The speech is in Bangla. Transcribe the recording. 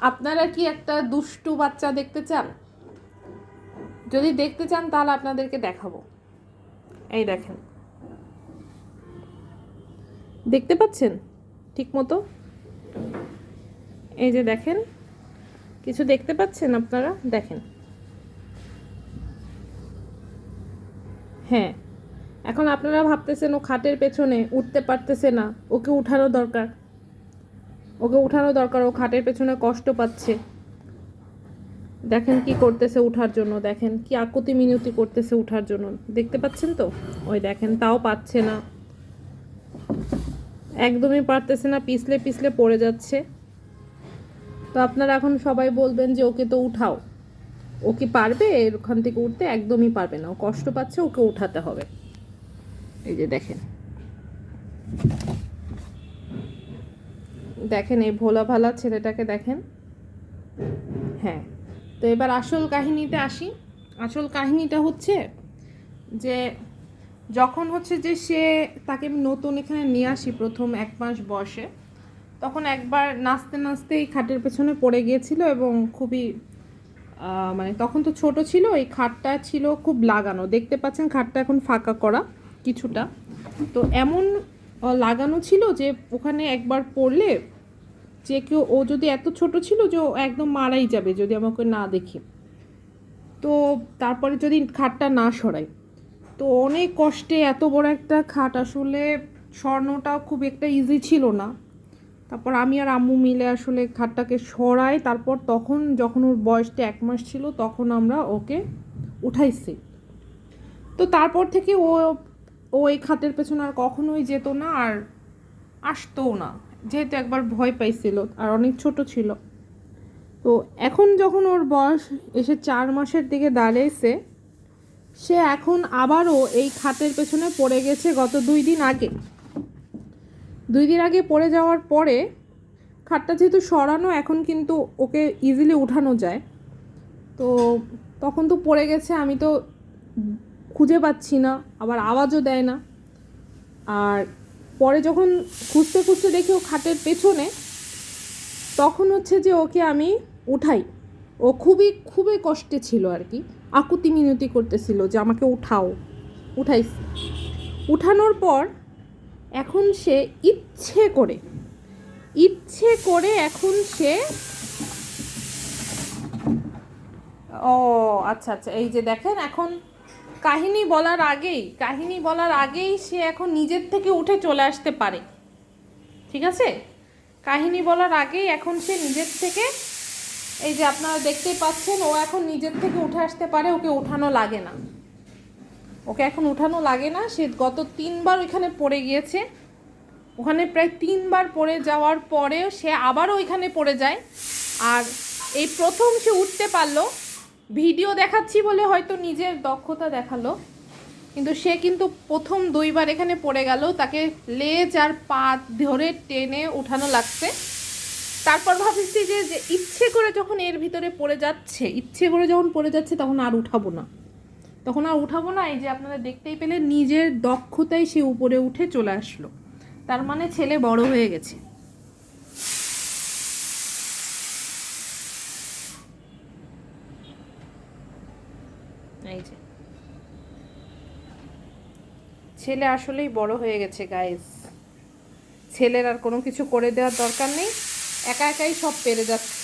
আপনারা কি একটা দুষ্টু বাচ্চা দেখতে চান? যদি দেখতে চান, তাহলে আপনাদেরকে দেখাবো। এই দেখেন। দেখতে পাচ্ছেন? ঠিক মতো? এই যে দেখেন। কিছু দেখতে পাচ্ছেন আপনারা? দেখেন। হ্যাঁ। এখন আপনারা ভাবতেছেন, ও খাটের পেছনে উঠতে পারতেছে না। ওকে উঠানো দরকার। ওকে উঠানো দরকার, ও খাটের পেছনে কষ্ট পাচ্ছে। দেখেন কি করতেছে উঠার জন্য, দেখেন কি আকুতি মিনতি করতেছে উঠার জন্য। দেখতে পাচ্ছেন তো? ওই দেখেন, তাও পাচ্ছে না। একদমই পারতেছে না, পিছলে পিছলে পড়ে যাচ্ছে। তো আপনারা এখন সবাই বলবেন যে ওকে তো উঠাও। ও কি পারবে? ওখান থেকে উঠতে একদমই পারবে না। ও কষ্ট পাচ্ছে, ওকে উঠাতে হবে। এই যে দেখেন। দেখেন, এই ভোলা ভালা ছেলেটাকে দেখেন। হ্যাঁ তো এবার আসল কাহিনীতে আসি। আসল কাহিনীটা হচ্ছে যে, যখন হচ্ছে যে সে তাকে নতুন এখানে নিয়ে আসি প্রথম এক মাস বয়সে, তখন একবার নাচতে নাচতে এই খাটের পেছনে পড়ে গিয়েছিল এবং খুবই মানে তখন তো ছোট ছিল, এই খাটটা ছিল খুব লাগানো। দেখতে পাচ্ছেন খাটটা এখন ফাঁকা করা কিছুটা। তো এমন লাগানো ছিল যে ওখানে একবার পড়লে যে কেউ, ও যদি এত ছোট ছিল যে ও একদম মারাই যাবে যদি আমাকে না দেখি। তো তারপরে যদি খাটটা না সরাই। তো অনেক কষ্টে এত বড় একটা খাট আসলে সরানোটাও খুব একটা ইজি ছিল না। তারপর আমি আর আম্মু মিলে আসলে খাটটাকে সরাই, তারপর তখন যখন ওর বয়সটা এক মাস ছিল, তখন আমরা ওকে উঠাইছি। তো তারপর থেকে ও ও এই খাতের পেছনে আর কখনোই যেত না আর আসতোও না। যেহেতু একবার ভয় পাইছিল আর অনেক ছোট ছিল। তো এখন যখন ওর বয়স এসে চার মাসের দিকে দাঁড়িয়েছে, সে এখন আবারও এই খাতের পেছনে পড়ে গেছে গত দুই দিন আগে। দুই দিন আগে পড়ে যাওয়ার পরে খাটটা যেহেতু সরানো, এখন কিন্তু ওকে ইজিলি উঠানো যায়। তো তখন তো পড়ে গেছে, আমি তো খুঁজে পাচ্ছি না, আবার আওয়াজও দেয় না। আর পরে যখন খুঁজতে খুঁজতে দেখি ও খাটের পেছনে, তখন হচ্ছে যে ওকে আমি উঠাই। ও খুবই খুবই কষ্টে ছিল আর কি। আকুতি মিনতি করতেছিল যে আমাকে উঠাও। উঠাইছি উঠানোর পর এখন সে ইচ্ছে করে ইচ্ছে করে এখন সে ও আচ্ছা আচ্ছা এই যে দেখেন, এখন কাহিনী বলার আগেই, কাহিনী বলার আগেই সে এখন নিজের থেকে উঠে চলে আসতে পারে। ঠিক আছে? কাহিনী বলার আগেই এখন সে নিজের থেকে, এই যে আপনারা দেখতেই পাচ্ছেন, ও এখন নিজের থেকে উঠে আসতে পারে, ওকে উঠানো লাগে না। ওকে এখন উঠানো লাগে না, সে গত তিনবার ওইখানে পড়ে গিয়েছে। ওখানে প্রায় তিনবার পড়ে যাওয়ার পরেও সে আবারও ওইখানে পড়ে যায়। আর এই প্রথম সে উঠতে পারল ভিডিও দেখাচ্ছি বলে হয়তো নিজের দক্ষতা দেখাল। কিন্তু সে কিন্তু প্রথম দুইবার এখানে পড়ে গেল। তাকে লেজ আর পা ধরে টেনে উঠানো লাগছে। তারপর ভাবছি যে যে ইচ্ছে করে যখন এর ভিতরে পড়ে যাচ্ছে, ইচ্ছে করে যখন পড়ে যাচ্ছে তখন আর উঠাবো না। তখন আর উঠাবো না, এই যে আপনারা দেখতেই পেলে নিজের দক্ষতায় সে উপরে উঠে চলে আসলো। তার মানে ছেলে বড় হয়ে গেছে। এই যে। ছেলে আসলেই বড় হয়ে গেছে গাইস ছেলের আর কোনো কিছু করে দেওয়ার দরকার নেই। একা একাই সব পেরে যাচ্ছে।